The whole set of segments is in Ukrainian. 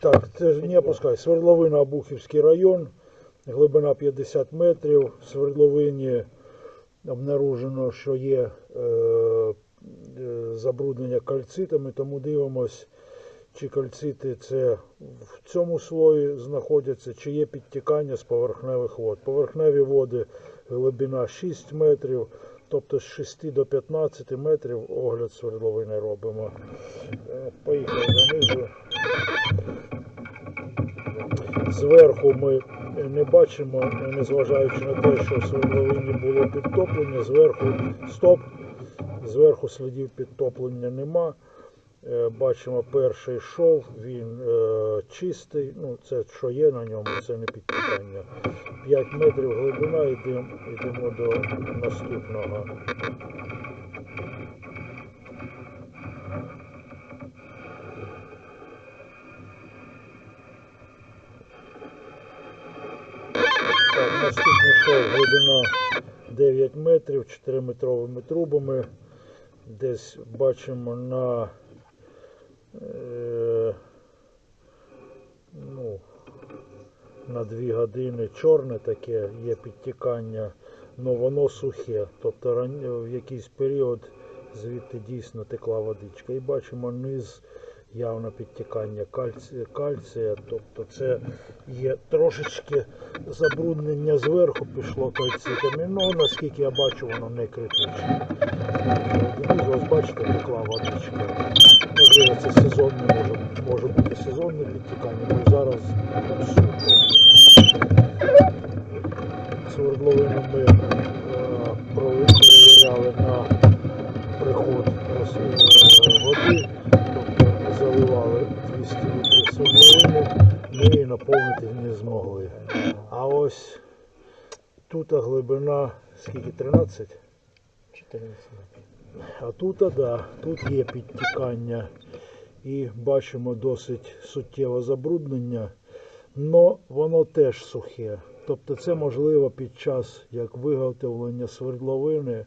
Так, це ж не опускай. Свердловина Обухівський район, глибина 50 метрів. В свердловині обнаружено, що є е, е, забруднення кальцитами, тому дивимось, чи кальцити це в цьому слої знаходяться, чи є підтікання з поверхневих вод. Поверхневі води глибина 6 метрів, тобто з 6 до 15 метрів огляд свердловини робимо. Е, Поїхали донизу. Зверху ми не бачимо, незважаючи на те, що в свердловині було підтоплення, зверху стоп, зверху слідів підтоплення нема. Е, Бачимо перший шов, він е, чистий, ну це що є на ньому, це не підтікання. 5 метрів глибина, йдемо, йдемо до наступного. Наступний глибина 9 метрів 4-метровими трубами. Десь бачимо на е, ну, на 2 години чорне таке є підтікання, але воно сухе. Тобто в якийсь період звідти дійсно текла водичка. І бачимо низ явно підтікання кальція, кальція. Тобто це є трошечки забруднення зверху пішло кальцитами. Ну, наскільки я бачу, воно не критичне. Знизу, ось бачите, текла водичка. Можливо, це сезонне, може, може бути сезонне підтікання, ну зараз. Свердловину ми е, перевіряли на приход води, заливали 200 свердловини, ми її наповнити не змогли. А ось тут глибина скільки 13? 14. А тут, да, тут є підтікання і бачимо досить суттєве забруднення, але воно теж сухе. Тобто це можливо під час як виготовлення свердловини.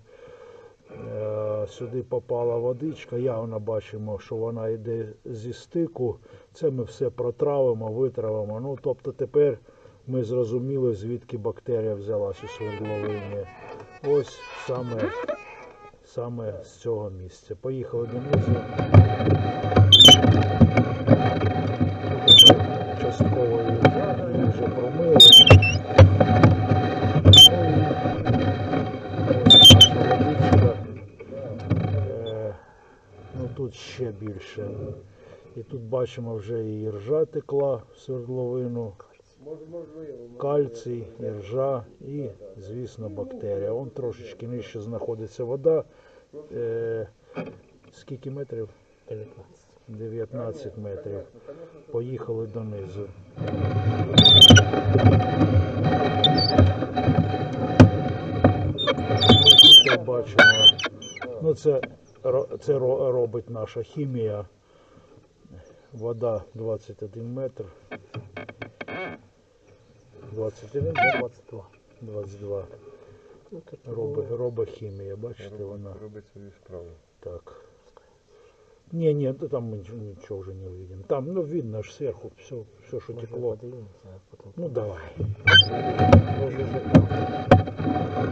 Е, Сюди попала водичка, явно бачимо, що вона йде зі стику. Це ми все протравимо, витравимо. Ну, тобто тепер ми зрозуміли, звідки бактерія взялася у свердловині. Ось саме саме з цього місця. Поїхали до Тут тут ще більше. І тут бачимо вже і ржа текла в свердловину, кальцій, і ржа і, звісно, бактерія. Вон трошечки нижче знаходиться вода. Е, скільки метрів? 19. 19 метрів. Поїхали донизу. Бачимо. Ну, це, це ро- робить наша хімія. Вода 21 метр. 21, да? 22. 22. Ну, тут Робить, робить хімія, бачите, вона. Робить свою справу. Так. Не, не, да там мы ничего, ничего уже не увидим. Там, ну, видно аж сверху все, все, что Може, текло. подивимося, а потім. Ну, давай. Може, вже